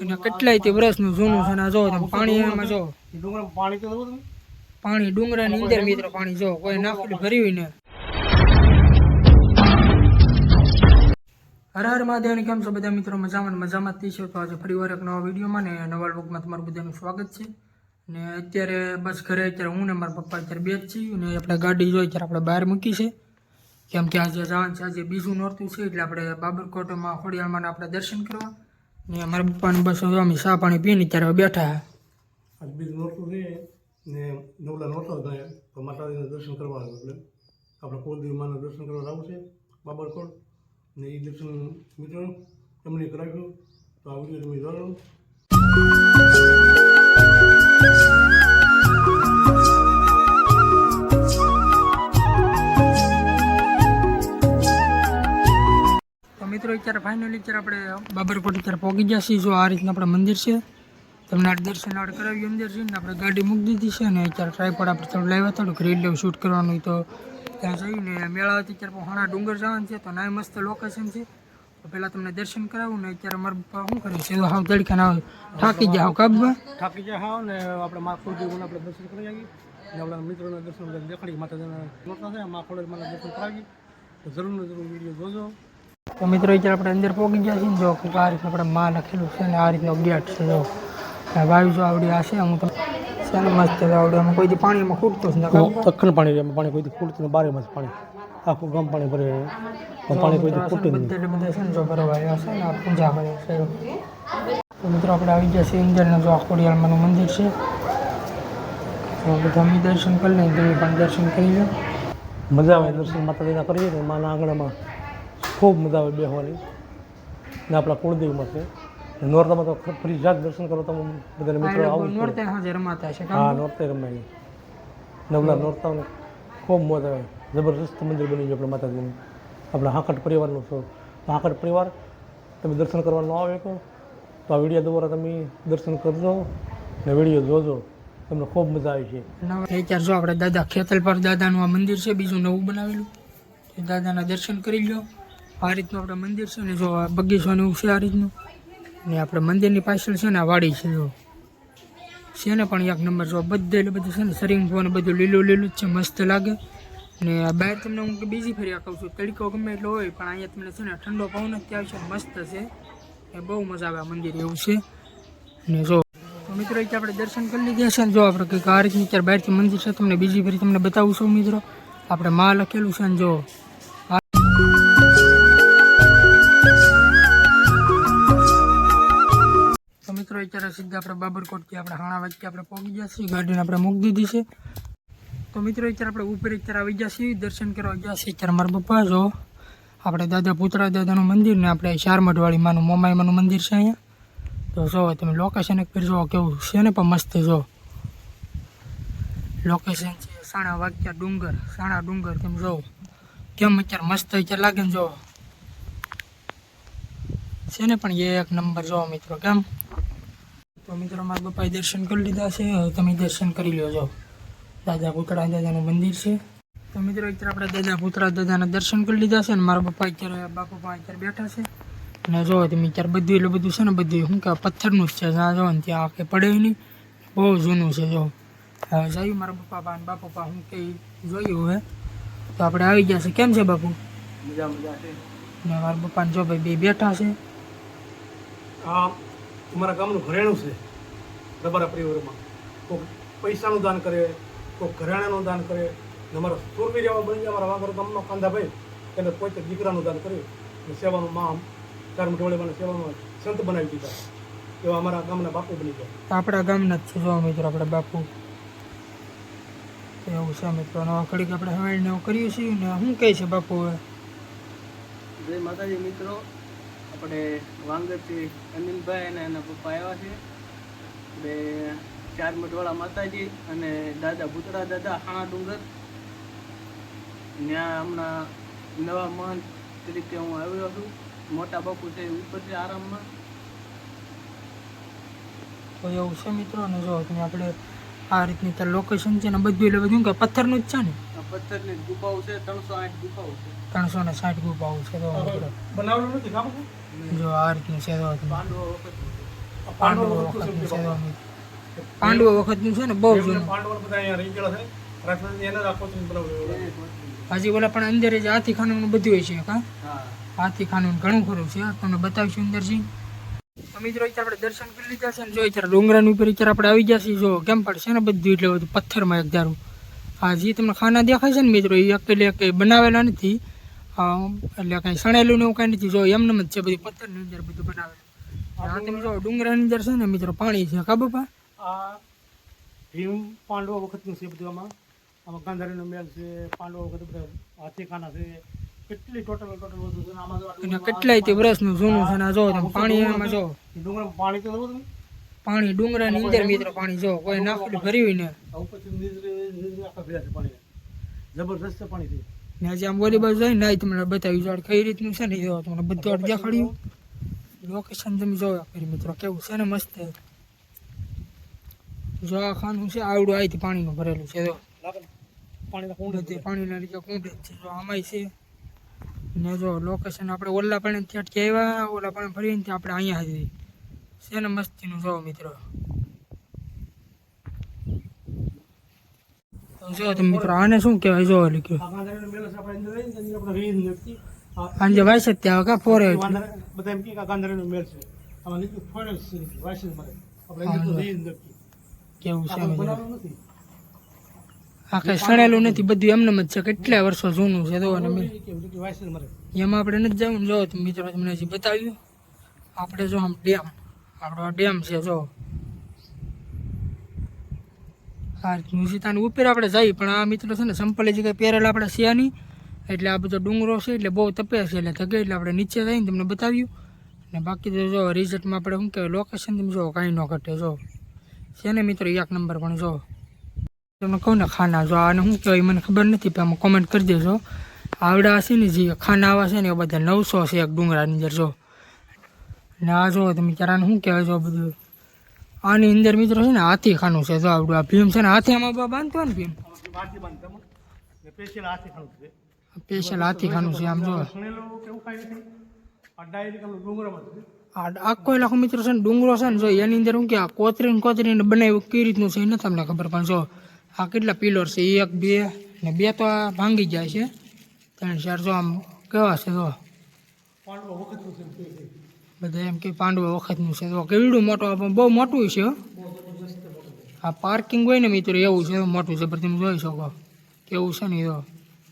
અને કેટલાય તે વર્ષનું જૂનું છે ને જો પાણી એમાં જો. પાણી દઉં પાણી ડુંગરાની અંદર મિત્રો પાણી જો, કોઈ નાખેલું ભર્યું ને. હર હર મહાદેવને કેમ છો બધા મિત્રો? મજામાં મજામાં જ છો તો આજે ફરી વાર એક નવા વિડીયોમાં ને નવા લોકમાં તમારું બધાનું સ્વાગત છે. ને અત્યારે બસ ઘરે અત્યારે હું ને મારા પપ્પા અત્યારે બે છીએ ને આપણે ગાડી જોઈ ત્યારે આપણે બહાર મૂકી છે. કેમ કે આજે જવાનું છે, આજે બીજું નોરતું છે એટલે આપણે બાબરકોટમાં ખોડિયાળમાં આપણે દર્શન કરવા. ને મારા પપ્પાને બસ અમે ચા પાણી પીને ત્યારે બેઠા. આજ બીજું નોરતું છે ને નવલા નહોતા થાય તો માતાજીના દર્શન કરવા આવે એટલે. આપણે કુળદેવી માના દર્શન કરવા આવવું છે, બાબરકોટ. ને એ દર્શન મિત્રો તમને કરાવ્યું. તો આ વીડિયો તમે જોયો. મિત્રો, અત્યારે ફાઇનલી અત્યારે આપણે બાબરકોટ અત્યારે પહોંચી ગયા છીએ. જો આ રીતના આપણે મંદિર છે, તમને આ દર્શન આપણે કરાવી અંદર છે ને આપણે ગાડી મૂકી દીધી છે ને અત્યારે ટ્રાયપોડ આપણે થોડું લાવ્યા થોડુંક રીલ શૂટ કરવાનું તો ત્યાં જઈને મેળા હતી. અત્યારે હાણા ડુંગર જવાનું છે, તો નાય મસ્ત લોકેશન છે. પેલા તમને દર્શન કરાવું ને અત્યારે મારા પપ્પા શું કરે છે? હાવ તડકા ના થાકી હાવ કાબમાં થાકી જાવ હાવ ને આપણે મા કુળદેવીના આપણે દર્શન કરી આવી ને આપણા મિત્રોના દર્શન દેખાડી. માતાજીના નોરતા છે મા ખોડેલમાંના દર્શન કરાવી તો જરૂર ને જરૂર વીડિયો જોજો. તો મિત્રો અત્યારે આપણે અંદર પહોંચી ગયા છીએ ને જો આ રીતનું આપણે માં લખેલું છે ને આ રીતનો ગેટ છે જો. વાયુ જો આવડી આ છે હું તો છે ને મસ્ત આવડે. અમે કોઈ પાણીમાં ખૂટતો જ નથી તખણ પાણી પાણી કોઈ ખૂટતું બારે મસ્ત પાણી. આખું ગામ પાણી ભરે પાણી કોઈ ખૂટતું નથી. બધા છે ને જો ભરવા આવ્યા છે ને આ પૂજા કરે છે તો મિત્રો આપણે આવી ગયા છીએ અંદર જો આ ખોડિયાળમાંનું મંદિર છે. તો બધા અમે દર્શન કરી લઈએ તમે પણ દર્શન કરી લો. મજા આવે દર્શન માતાજીના કરીએ ને માના આંગણામાં. ખૂબ મજા આવે બેસવાની ને આપણા કુળદેવમાં છે. નોરતામાં તો ફરી જાત દર્શન કરો તમે બધાને મિત્રો આવું નોરતે હાજર રમાતા છે હા નોરતે રમાય નવલા નોરતાને ખૂબ મજા આવે. જબરજસ્ત મંદિર બની ગયું આપણે માતાજીનું. આપણા હાકટ પરિવારનું છો. હાકટ પરિવાર તમે દર્શન કરવાનું આવે કહો તો આ વીડિયો દ્વારા તમે દર્શન કરજો ને વીડિયો જોજો. તમને ખૂબ મજા આવી છે. અત્યારે જો આપણે દાદા ખેતલપર દાદાનું આ મંદિર છે બીજું નવું બનાવેલું. દાદાના દર્શન કરી લો આ રીતનું આપણે મંદિર છે ને, જો આ બગીચાનું એવું છે આ રીતનું. ને આપણે મંદિરની પાછળ છે ને, આ વાડી છે, જો. છે ને પણ એક નંબર, જો બધે એટલે બધું છે ને સરિંગ ને બધું લીલું લીલું જ છે, મસ્ત લાગે. ને બહાર તમને હું બીજી ફરી કહું છું, તડકો ગમે એટલો હોય, પણ અહીંયા તમને છે ને, ઠંડો પવન જ ત્યાં છે, મસ્ત છે. એ બહુ મજા આવે આ મંદિર એવું છે. ને જો મિત્રો અત્યારે આપણે દર્શન કરી લીધા છે ને, જો આપણે કંઈક આ રીતની અત્યારે બહારથી મંદિર છે, તમને બીજી ફરી તમને બતાવું છું, મિત્રો. આપણે માં લખેલું છે ને, જો અત્યારે સીધા આપણે બાબરકોટથી આપણે હાણા વચ્ચે આપણે પહોંચી ગયા ગાડીને આપણે મૂકી દીધી છે. તો મિત્રો, અત્યારે આપણે ઉપર અત્યારે આવી ગયા છીએ. દર્શન કરવા ગયા છીએ. અત્યારે મારા પપ્પા જો, આપણે દાદા પુતળા દાદાનું મંદિર ને આપણે શારમઢવાળી માનું મોમાઈમાનું મંદિર છે અહીંયા. તો જો, તમે લોકેશન એક ફેર કેવું છે ને, પણ મસ્ત જો. લોકેશન છે સાણા વાગ્યા ડુંગર. સાણા ડુંગર, તમે જો. કેમ અત્યારે મસ્ત અત્યારે લાગે ને જો. છે ને, પણ એક નંબર જો મિત્રો, કેમ? તો મિત્રો મારા બાપાએ દર્શન કરી લીધા છે. હવે તમે દર્શન કરી લો જો દાદા પુતળા દાદાનું મંદિર છે. તો મિત્રો અત્યારે આપણે દાદા પુતળા દાદાના દર્શન કરી લીધા છે અને મારા પપ્પા અત્યારે બાપુ પણ અત્યારે બેઠા છે. અને જો તમે અત્યારે બધું એટલે બધું છે ને બધું શું કે પથ્થરનું જ છે. જ્યાં જો ને ત્યાં આખે પડે નહીં. બહુ જૂનું છે જો. હવે જયું મારા પપ્પા પા બાપુ પા હું કંઈ જોયું હવે. તો આપણે આવી ગયા છે. કેમ છે બાપુ? મજા મજા છે. મારા પપ્પાને જો ભાઈ બે બેઠા છે. આ અમારા ગામનું ઘરેણું છે રબારા પરિવારમાં. કોઈક પૈસાનું દાન કરે કોઈક ઘરેણાનું દાન કરે. ને અમારા સુરવી જેવા બની ગયા અમારા વાગર ગામનો કાંધાભાઈ. એને કોઈક દીકરાનું દાન કર્યું. અને સેવાનું માં ચાર મને સેવામાં સંત બનાવી દીધા. એવા અમારા ગામના બાપુ બની ગયા. તો આપણા ગામના જ છે જો મિત્રો આપણા બાપુ. તો એવું છે મિત્રો. નવા ઘડીક આપણે હવાઈને એવું કરીએ છીએ ને શું કહે છે બાપુ હવે? જય માતાજી મિત્રો. આપણે વાંગરથી અનિલભાઈ અને એના પપ્પા આવ્યા છે. બે ચાર મઠવાળા માતાજી અને દાદા ભૂતળા દાદા હાણા ડુંગર. ત્યાં હમણાં નવા મહંત તરીકે હું આવ્યો છું. મોટા બાપુ છે ઉપર છે આરામમાં. તો એવું છે મિત્રો ને જો તમે આપણે આ રીતની ત્યાં લોકેશન છે ને બધું એટલે બધું કે પથ્થરનું જ છે ને? આ પથ્થરની ગુફાઓ છે ત્રણસો આઠ ગુફાઓ છે. ત્રણસો ને સાઠ ગુફાઓ છે તો બનાવેલું નથી ગામ જો આ રીતનું છે તો પાંડવો વખતનું છે. વખતનું પાંડવો વખતનું છે ને બહુ જૂનું. હજી ઓલા પણ અંદર જ હાથી ખાનું બધું હોય છે હા. હાથી ખાનું ઘણું ખરું છે તમને બતાવીશું અંદરથી. તો મિત્રો અત્યારે આપણે દર્શન કરી લીધા છે ને જો અત્યારે ડુંગરાની ઉપર અત્યારે આપણે આવી ગયા છીએ જો કેમ પડશે ને બધું એટલે બધું પથ્થરમાં એક ધારું. હા જે તમને ખાના દેખાય છે ને મિત્રો? એ અકેલે કંઈ બનાવેલા નથી. એટલે કાંઈ સણેલું ને એવું કાંઈ નથી. જો એમને જ છે બધી પથ્થરની અંદર બધું બનાવે. આ તમે જો ડુંગરાની અંદર છે ને મિત્રો પાણી છે ખબર પા આ ભીમ પાંડવો વખતનું છે બધું આમાં. આમાં ગાંધારીનો મેલ છે પાંડવો વખત બધા હાથીખાના છે. કેટલી ટોટલ ટોટલ વસ્તુ છે આમાં કેટલાય તે વર્ષનું જૂનું છે ને જો તમે પાણી એમાં જો. ડુંગરમાં પાણી તો તમે પાણી ડુંગરાની અંદર મિત્રો પાણી જો કોઈ નાખેલું ભર્યું ને. ઉપર નીચે આખા ભેળા છે પાણી. જબરદસ્ત પાણી છે ને આજે આમ બોલી બાજુ જઈને ને તમને બતાવ્યું જો કઈ રીતનું છે ને એ તમને બધું આ દેખાડ્યું લોકેશન તમે જોયા કરી મિત્રો, કેવું છે ને મસ્ત. જો ખાનું છે, આવડું અહીંથી પાણીનું ભરેલું છે, જો? પાણીના રીતે કુંડ જ છે, જો આમાંય છે. ને જો લોકેશન આપણે ઓલા પાણી ત્યાં આવ્યા ઓલા પાણી ફરીને ત્યાં આપણે અહીંયા છે ને મસ્તીનું જો મિત્રો. જો તમે મિત્રો આને શું કહેવાય જો લખ્યું આ ગાંધારીનો છે આપણે અંદર રહીને તેની આપણે રીત નથી આ સાંજે વાયસ જ ત્યાં કા ફોરે બધા એમ કે ગાંધારીનો મેલ છે. આમાં લીધું ફોરે છે નીચે, વાયસન મળે. આપણે રીત નથી. કેવું છે નથી. આ કઈ સણેલું નથી બધું એમને જ છે કેટલા વર્ષો જૂનું છે તો અને મળે. એમાં આપણે નથી જવું જો મિત્રો તમને હજી બતાવ્યું. આપણે જો આમ ડેમ આપણો ડેમ છે જો હા મ્યુઝિતાની ઉપર આપણે જઈએ, પણ આ મિત્રો છે ને સંપલ જગ્યાએ પહેરેલા આપણે નહીં. એટલે આ બધો ડુંગરો છે, એટલે બહુ તપે છે, એટલે થગે એટલે આપણે નીચે જઈને તમને બતાવ્યું. અને બાકી તો જો રિઝલ્ટમાં આપણે શું કહેવાય લોકેશન તમે જો કાંઈ ન ઘટે, જો. છે ને મિત્રો, એક નંબર પણ જો. તમને કહું ને ખાના, જો આને શું કહેવાય, મને ખબર નથી, પણ આમાં કોમેન્ટ કરી દેજો. આવડા છે ને જે ખાના આવા છે ને, એ બધા નવસો છે એક ડુંગરાની અંદર, જો. ને આ જો તમે ક્યારે શું કહેવાય, જો બધું. આની અંદર મિત્રો છે ને હાથી ખાનું છે. જો આવડું આ ભીમ છે ને હાથી આમાં બાંધતો ને ભીમ? સ્પેશિયલ હાથી ખાનું છે આમ જો. આપણે આખો લાખો મિત્રો છે ને ડુંગરો છે ને જો એની અંદર શું કે આ કોતરીને કોતરીને બનાવ્યું, કઈ રીતનું છે એ નથી તમને ખબર. પણ જો આ કેટલા પિલર છે? એક, બે ને બે તો ભાંગી જાય છે. ત્રણ, ચાર જો આમ કેવા છે, જો. છે છે. બધા એમ કે પાંડવા વખતનું છે. તો કેવડું મોટું આ બહુ મોટું છે આ પાર્કિંગ હોય ને મિત્રો, એવું છે મોટું જબર તમે જોઈ શકો, કેવું છે ને તો.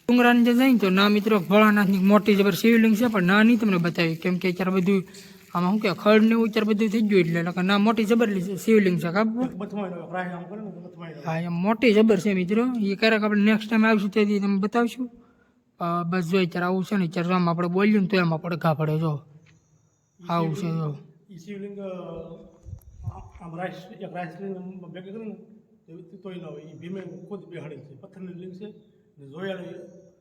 ડુંગરાની જે જાય ને તો, ના મિત્રો, ભોળાનાથની મોટી જબર શિવલિંગ છે, પણ ના નહીં તમને બતાવી. કેમ કે અત્યારે બધું, આમાં શું કે, ખડ ને અત્યારે બધું થઈ ગયું એટલે લખે ના મોટી જબર શિવલિંગ છે હા, એમ મોટી જબર છે મિત્રો. એ ક્યારેક આપણે નેક્સ્ટ ટાઈમ આવીશું તેથી તમે બતાવશું. બસ જો, અત્યારે આવું છે ને, અત્યારે આમ આપણે બોલ્યું ને તો એમાં પડઘા પડે, જો. આવું છે જો ઈ શિવલિંગ અ, આમ રાઈસ એક રાઈસ લિંગ ભેગી કરે ને તો એ તોય ના હોય એ ભીમે ખુદ બેહાડી છે પથ્થરની લિંગ છે ને જોયાળી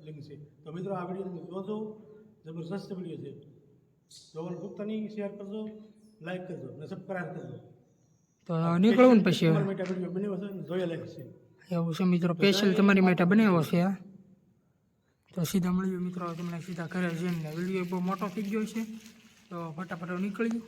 લિંગ છે તો મિત્રો આ વીડિયો તમે જોજો જબરજસ્ત વીડિયો છે જોવાનું ભૂખતા નહીં શેર કરજો લાઈક કરજો ને સબસ્ક્રાઈબ કરજો તો નીકળવું ને પછી હવે. તમારા માટે વીડિયો બન્યો છે ને જોયા લાયક છે એવું છે મિત્રો સ્પેશિયલ તમારી માટે બનાવ્યો છે આ તો સીધા મળીએ મિત્રો તમને સીધા ઘરે જઈને વીડિયો બહુ મોટો થઈ ગયો છે તો ફટાફટ નીકળી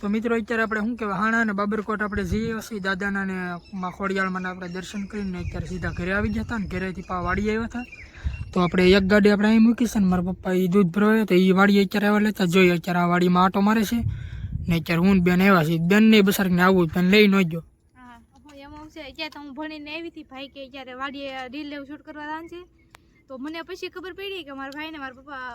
તો મિત્રો, અત્યારે આપણે શું કહેવાય? હાણા અને બાબરકોટ આપણે જઈએ છીએ. દાદાના ને ખોડિયાળમાં આપણે દર્શન કરીને અત્યારે સીધા ઘરે આવી ગયા હતા ને ઘરેથી પા વાડી આવ્યા હતા. તો આપણે એક ગાડી આપણે અહીં મૂકી છે ને મારા પપ્પા એ દૂધ ભરાવે તો એ વાડી અત્યારે આવ્યા લેતા. જોઈએ અત્યારે આ વાડીમાં આટો મારે છે. ને અત્યારે હું બેન આવ્યા છે બેન ને બસારને આવું તને લઈ ન જો એમાં છે અત્યારે તો હું ભણીને આવી હતી ભાઈ કે અત્યારે વાડીએ રીલ લેવું શૂટ કરવા જવાનું છે તો મને પછી ખબર પડી કે મારા ભાઈ ને મારા પપ્પા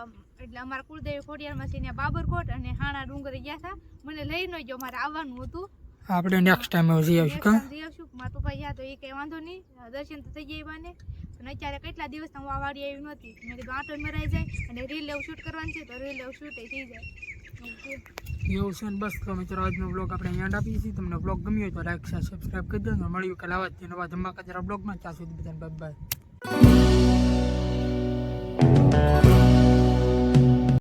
એટલે અમારા કુળદેવ ખોડિયારમાં છે ત્યાં બાબરકોટ અને હાણા ડુંગરે ગયા હતા. મને લઈ ન ગયો મારે આવવાનું હતું. આપણે નેક્સ્ટ ટાઈમ જઈ આવીશું કા? જઈ આવશું. મારા પપ્પા ગયા તો એ કંઈ વાંધો નહીં. દર્શન તો થઈ ગયા બાને અને અત્યારે કેટલા દિવસ હું આ વાડી આવી નહોતી. મેં કીધું આટો મરાઈ જાય અને રીલ લેવ શૂટ કરવાનું છે તો રીલ લેવ શૂટ થઈ જાય. એવું છે ને બસ તો મિત્રો, આજનો બ્લોગ આપણે અહીંયા આપીએ છીએ તમને બ્લોગ ગમ્યો તો લાઈક શેર સબસ્ક્રાઈબ કરી દેજો મળ્યું કે લાવા જ નવા ધમાકા જરા બ્લોગમાં ત્યાં સુધી બધાને બાય બાય